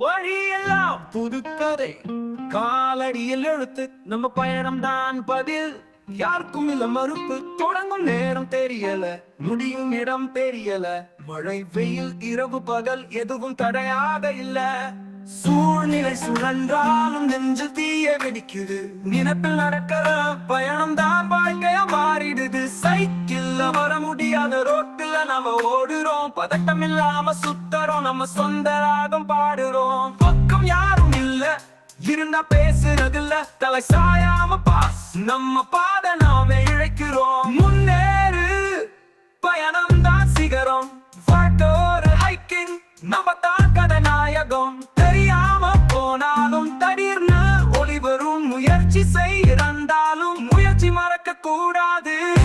வழியெல்லாம் புதுக்கதை காலடியில் எழுத்து. நம்ம பயணம் தான் பதில். யாருக்கும் இல்ல மறுப்பு. தொடங்கும் நேரம் தெரியல. முடியும் இடம் தெரியல. மழை வெயில் இரவு பகல் எதுவும் தடையாக இல்ல. சூழ்நிலை சுழன்றாலும் நெஞ்சு தீய வெடிக்குது. நினைப்பில் நடக்கிற பயணம் தான் தெரியாத ரோட்டுல நாம ஓடுறோம். பதட்டம் இல்லாம சுத்தறோம். நம்ம சொந்த ராகம் பாடுறோம். பக்கம் யாரும் இல்ல. இருந்தா பேசுறது இல்ல தலை சாயாம பாஸ் நம்ம பாத நாம இழைக்கிறோம். முன்னேறு. பயணம் தான் சிகரம். வாழ்க்கோரு ஹைக்கிங் நம்ம தான் கதநாயகம். தெரியாம போனாலும் தடிர்னு ஒளி வரும். முயற்சி செய் முயற்சி மறக்க கூடாது